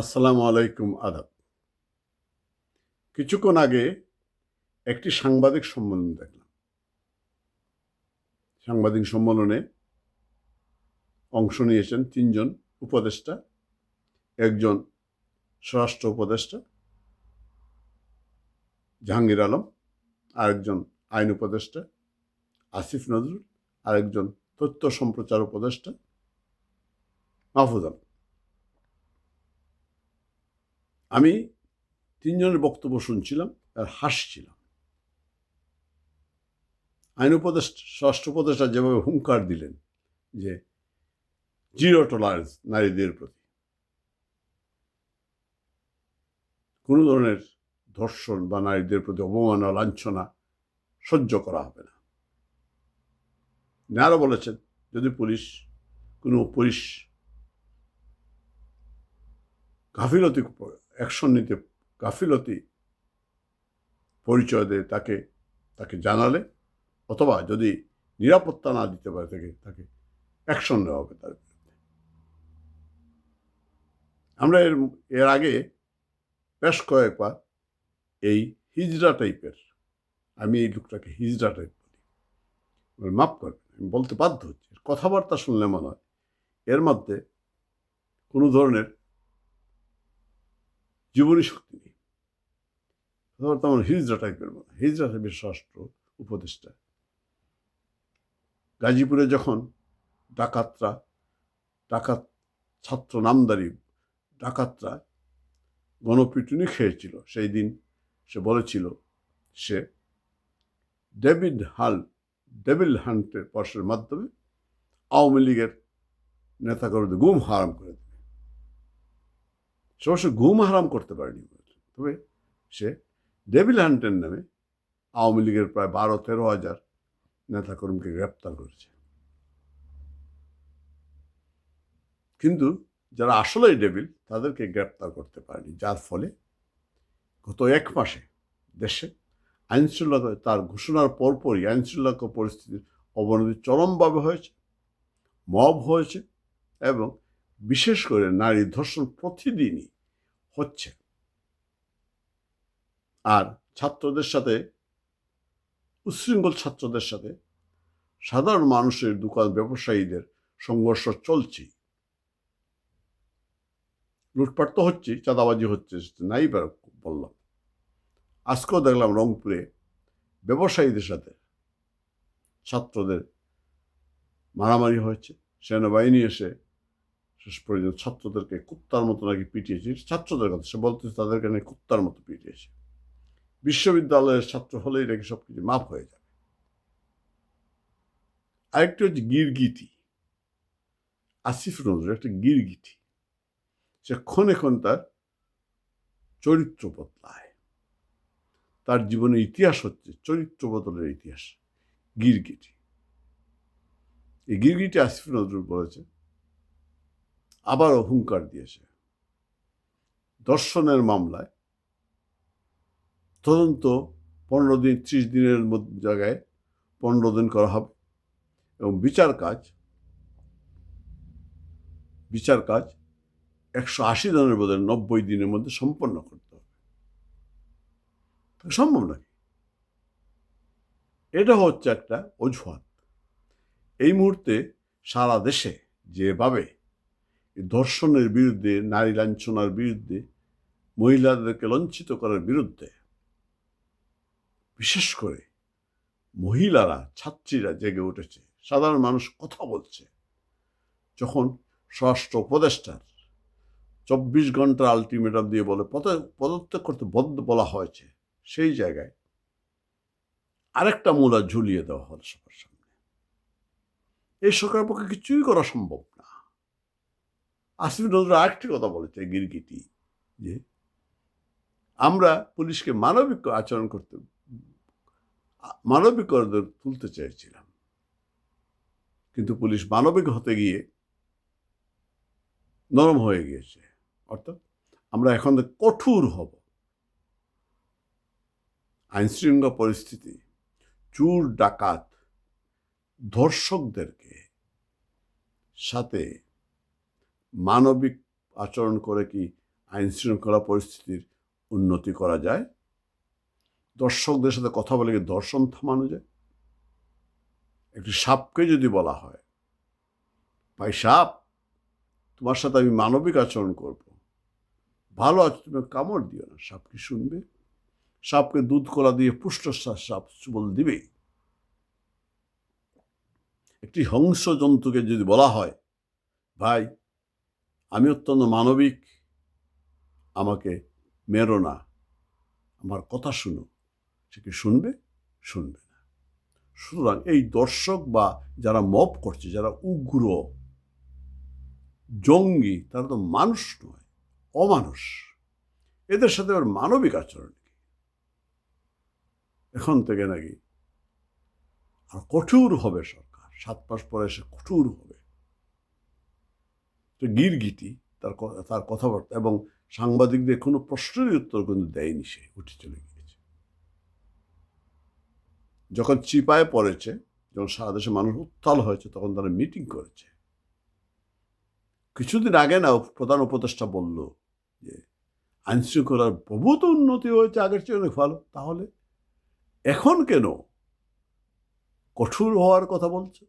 আসসালামু আলাইকুম আদাব। কিছুক্ষণ আগে একটি সাংবাদিক সম্মেলন দেখলাম। সাংবাদিক সম্মেলনে অংশ নিয়েছেন তিনজন উপদেষ্টা, একজন স্বরাষ্ট্র উপদেষ্টা জাহাঙ্গীর আলম, আরেকজন আইন উপদেষ্টা আসিফ নজরুল, আরেকজন তথ্য সম্প্রচার উপদেষ্টা মাহফুজ আলম। আমি তিনজনের বক্তব্য শুনছিলাম, আর হাসছিলাম। আইন উপদেষ্টা, স্বরাষ্ট্র উপদেষ্টা যেভাবে হুঙ্কার দিলেন যে জিরো টলারেন্স নারীদের প্রতি। কোনো ধরনের ধর্ষণ বা নারীদের প্রতি অবমাননা, লাঞ্ছনা সহ্য করা হবে না। আরও বলেছেন, যদি পুলিশ, কোনো পুলিশ গাফিলতি অ্যাকশন নিতে গাফিলতি পরিচয় দেয় তাকে তাকে জানালে অথবা যদি নিরাপত্তা না দিতে পারে তাকে তাকে অ্যাকশন নেওয়া হবে তার। বিরুদ্ধে আমরা এর এর আগে বেশ কয়েকবার এই হিজড়া টাইপের, আমি এই লোকটাকে হিজড়া টাইপ বলি। মাফ করবেন, আমি বলতে বাধ্য হচ্ছি। কথাবার্তা শুনলে মনে হয় এর মধ্যে কোনো ধরনের জীবনী শক্তি নেই। আমার হিজড়া টাইপের হয়। টাইপের স্বরাষ্ট্র উপদেষ্টা। গাজীপুরে যখন ডাকাতরা, ডাকাত ছাত্র নামদারি, ডাকাতরা গণপিটুনি খেয়েছিল, সেই দিন সে বলেছিল, সে ডেভিড হাল, ডেভিল হান্টের পর্ষের মাধ্যমে আওয়ামী লীগের নেতাকর্মীদের গুম হারাম করে সে গুম হারাম করতে পারেনি। তবে সে ডেভিল হান্টের নামে আওয়ামী লীগের প্রায় বারো, তেরো হাজার নেতাকর্মীকে গ্রেপ্তার করেছে। কিন্তু যারা আসলেই ডেভিল, তাদেরকে গ্রেপ্তার করতে পারেনি, যার ফলে গত এক মাসে দেশে আইনশৃঙ্খলা তার ঘোষণার পরপরই আইনশৃঙ্খলা পরিস্থিতির অবনতি চরমভাবে হয়েছে, মব হয়েছে এবং বিশেষ করে নারী ধর্ষণ প্রতিদিনই হচ্ছে। আর ছাত্রদের সাথে, উচ্ছৃঙ্খল ছাত্রদের সাথে সাধারণ মানুষের দোকান ব্যবসায়ীদের সংঘর্ষ চলছে লুটপাট তো হচ্ছে চাঁদাবাজি হচ্ছে নাই বললাম। আজকেও দেখলাম রংপুরে ব্যবসায়ীদের সাথে ছাত্রদের মারামারি হয়েছে। সেনাবাহিনী এসে শেষ পর্যন্ত ছাত্রদেরকে কুত্তার মতো নাকি পিটিয়েছে? ছাত্রদের কথা। সে বলতে তাদেরকে নাকি কুত্তার মতো পিটিয়েছে। বিশ্ববিদ্যালয়ের ছাত্র হলেই নাকি সব কিছু মাফ হয়ে যাবে। আরেকটি হচ্ছে গিরগিটি আসিফ নজরুল একটা গিরগিটি সে ক্ষণে ক্ষণ তার চরিত্র বদলায়। তার জীবনের ইতিহাস হচ্ছে চরিত্র বদলের ইতিহাস গিরগিটি এই গিরগিটি আসিফ নজরুল বলেছে আবারও হুঙ্কার দিয়েছে। দর্শনের মামলায় তদন্ত পনেরো দিন, ত্রিশ দিনের জায়গায় পনেরো দিন করা হবে এবং বিচার কাজ বিচার কাজ একশো আশি দিনের বদলে নব্বই দিনের মধ্যে সম্পন্ন করতে হবে। সম্ভব নাকি? এটা হচ্ছে একটা অজুহাত। এই মুহূর্তে সারা দেশে যেভাবে ধর্ষণের বিরুদ্ধে, নারী লাঞ্ছনার বিরুদ্ধে, মহিলাদেরকে লঞ্চিত করার বিরুদ্ধে। বিশেষ করে মহিলারা, ছাত্রীরা জেগে উঠেছে। সাধারণ মানুষ কথা বলছে। যখন স্বরাষ্ট্র উপদেষ্টার চব্বিশ ঘণ্টার আলটিমেটাম দিয়ে বলে পদত্যাগ করতে বদ্ধ বলা হয়েছে। সেই জায়গায় আরেকটা মূলা ঝুলিয়ে দেওয়া হল সবার সামনে। এই সরকারের পক্ষে কিছুই করা সম্ভব আসিফ নজরুল আরেকটি কথা বলেছে, গিরগিটি, যে আমরা পুলিশকে মানবিক আচরণ করতে, মানবিক তুলতে চাইছিলাম কিন্তু পুলিশ মানবিক হতে গিয়ে নরম হয়ে গিয়েছে। অর্থাৎ আমরা এখন কঠোর হব। আইনশৃঙ্খলা পরিস্থিতি, চুর, ডাকাত, ধর্ষকদেরকে সাথে মানবিক আচরণ করে কি আইন শৃঙ্খলা পরিস্থিতির উন্নতি করা যায়? দর্শকদের সাথে কথা বলে গিয়ে দর্শন থামানো যায়? একটি সাপকে যদি বলা হয়, ভাই সাপ, তোমার সাথে আমি মানবিক আচরণ করব। ভালো আছে, তুমি কামড় দিও না। সাপ কি শুনবে? সাপকে দুধ কলা দিয়ে পুষ্ট সাপ চুবল দিবে? একটি হংস জন্তুকে যদি বলা হয়, ভাই আমি অত্যন্ত মানবিক। আমাকে মেরো না। আমার কথা শুনো। সে কি শুনবে? শুনবে না। সুতরাং এই দর্শক বা যারা মপ করছে, যারা উগ্র, জঙ্গি, তারা তো মানুষ নয়, অমানুষ। এদের সাথে আবার মানবিক আচরণ কি? এখন থেকে নাকি আর কঠোর হবে সরকার। সাত মাস পরে সে কঠোর হবে। গিরগিটি তার তার কথাবার্তা এবং সাংবাদিকদের কোনো প্রশ্নেরই উত্তর কিন্তু দেয়নি সে, উঠে চলে গিয়েছে। যখন চিপায় পড়েছে, যখন সারা দেশে মানুষ উত্তাল হয়েছে, তখন তারা মিটিং করেছে। কিছুদিন আগে না, প্রধান উপদেষ্টা বলল যে, আইনশৃঙ্খলার বহুত উন্নতি হয়েছে, আগের চেয়ে অনেক ভালো। তাহলে এখন কেন কঠোর হওয়ার কথা বলছে?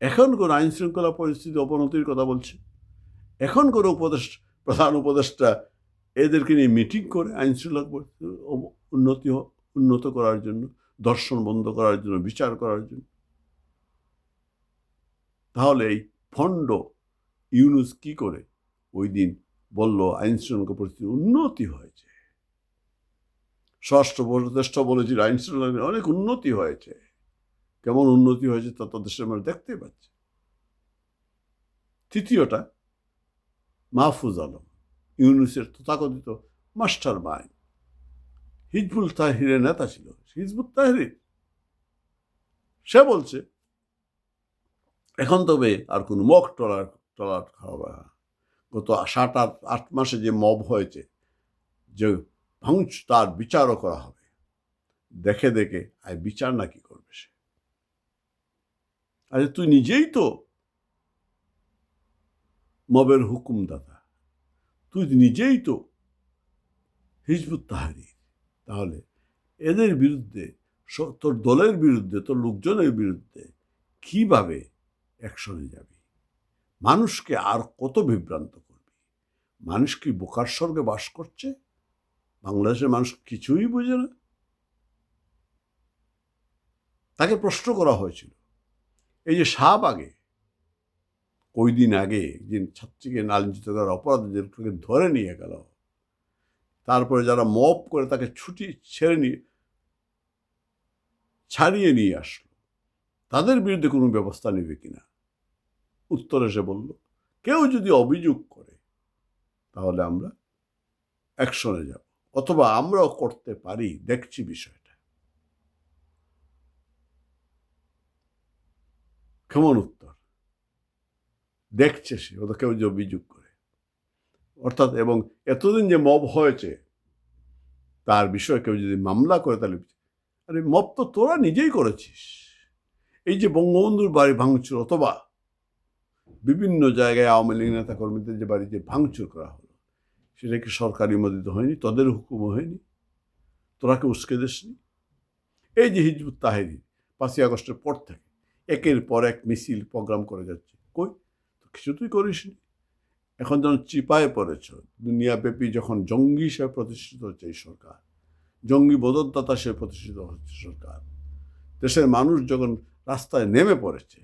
এখন কোন আইনশৃঙ্খলা পরিস্থিতি অবনতির কথা বলছে? এখন কোন উপদেশ প্রধান উপদেষ্টা এদেরকে নিয়ে মিটিং করে আইন শৃঙ্খলা পরিস্থিতি উন্নতি উন্নত করার জন্য, দর্শন বন্ধ করার জন্য, বিচার করার জন্য। তাহলে এই ফন্ড ইউনুস কি করে? ওই দিন বলল, আইন শৃঙ্খলা পরিস্থিতি উন্নতি হয়েছে। ষষ্ঠ উপদেষ্টা বলেছিল, আইন শৃঙ্খলা অনেক উন্নতি হয়েছে। কেমন উন্নতি হয়েছে তা তাদের আমরা দেখতে পাচ্ছি। তৃতীয়টা মাহফুজ আলম, ইউনুসের তথাকথিত মাস্টার মাইন্ড। হিজবুল তাহিরের নেতা ছিল হিজবুল তাহির। সে বলছে, এখন তবে আর কোনো মক টলার টলার খাওয়া। গত সাত আট আট মাসে যে মব হয়েছে, যে ভাঙচ তার বিচারও করা হবে। দেখে দেখে আর বিচার না কি করবে সে? আরে তুই নিজেই তো মবের হুকুমদাতা তুই নিজেই তো হিজবুত তাহারির তাহলে এদের বিরুদ্ধে তোর দলের বিরুদ্ধে তোর লোকজনের বিরুদ্ধে কীভাবে অ্যাকশনে যাবি মানুষকে আর কত বিভ্রান্ত করবি মানুষ কি বোকার স্বর্গে বাস করছে বাংলাদেশের মানুষ কিছুই বোঝে না তাকে প্রশ্ন করা হয়েছিল এই যে শাহবাগে ওই দিন আগে একদিন ছাত্রীকে লাঞ্ছিত করার অপরাধে যেটাকে ধরে নিয়ে গেল, তারপরে যারা মপ করে তাকে ছুটি ছেড়ে নিয়ে, ছাড়িয়ে নিয়ে আসলো, তাদের বিরুদ্ধে কোনো ব্যবস্থা নেবে কিনা? উত্তরে সে বলল, কেউ যদি অভিযোগ করে, তাহলে আমরা অ্যাকশনে যাব, অথবা আমরাও করতে পারি, দেখছি বিষয়টা। কেমন উত্তর? দেখছে সে কেউ যে অভিযোগ করে। অর্থাৎ, এবং এতদিন যে মব হয়েছে, তার বিষয়ে কেউ যদি মামলা করে, তাহলে আরে, মব তো তোরা নিজেই করেছিস। এই যে বঙ্গবন্ধুর বাড়ি ভাঙচুর, অথবা বিভিন্ন জায়গায় আওয়ামী লীগ নেতা কর্মীদের যে বাড়িতে ভাঙচুর করা হলো, সেটা কি সরকারি মদিত হয়নি? তোদের হুকুম হয়নি? তোরা কি উস্কে দিসনি? এই যে হিজবুত তাহেরি, পাঁচই আগস্টের পর থেকে, একের পর এক মিছিল, প্রোগ্রাম করে যাচ্ছে। কই? কিছু তুই করিসনি। এখন যখন চিপায় পড়েছ। দুনিয়াব্যাপী যখন জঙ্গি হিসেবে প্রতিষ্ঠিত হচ্ছে এই সরকার, জঙ্গি বদলদাতা সে প্রতিষ্ঠিত হচ্ছে সরকার, দেশের মানুষ যখন রাস্তায় নেমে পড়েছে,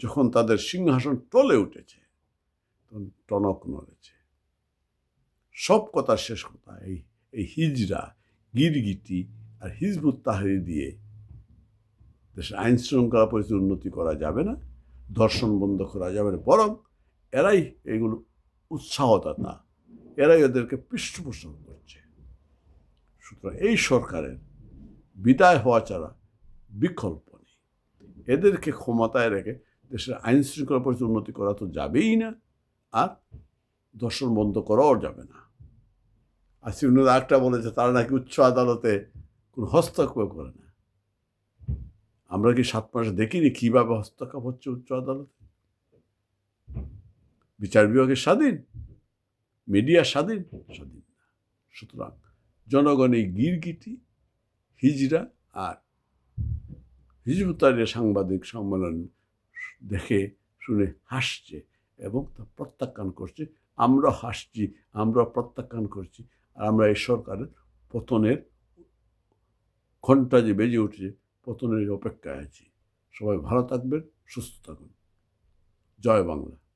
যখন তাদের সিংহাসন টলে উঠেছে, তখন টনক নড়েছে। সব কথা শেষ কথা, এই এই হিজরা, গিরগিটি আর হিজবুত তাহারি দিয়ে দেশের আইন শৃঙ্খলা পরিস্থিতি উন্নতি করা যাবে না। দর্শন বন্ধ করা যাবে না। বরং এরাই এগুলো উৎসাহদাতা। এরাই ওদেরকে পৃষ্ঠপোষণ করছে। সুতরাং এই সরকারের বিদায় হওয়া ছাড়া বিকল্প নেই। এদেরকে ক্ষমতায় রেখে দেশের আইন শৃঙ্খলা পরিস্থিতি উন্নতি করা তো যাবেই না, আর দর্শন বন্ধ করাও যাবে না। আর শ্রীনুদ একটা বলেছে, তারা নাকি উচ্চ আদালতে কোনো হস্তক্ষেপ করে না। আমরা কি সাত মাসে দেখিনি কীভাবে হস্তক্ষেপ হচ্ছে উচ্চ আদালতে? বিচার বিভাগের স্বাধীন, মিডিয়া স্বাধীন স্বাধীন না। সুতরাং জনগণ এই গিরগিটি হিজরা আর হিজবুতারের সাংবাদিক সম্মেলন দেখে, শুনে হাসছে এবং তা প্রত্যাখ্যান করছে। আমরা হাসছি, আমরা প্রত্যাখ্যান করছি, আর আমরা এই সরকারের পতনের ঘণ্টা যে বেজে উঠছে পতনের অপেক্ষায় আছি সবাই ভালো থাকবেন সুস্থ থাকুন। জয় বাংলা।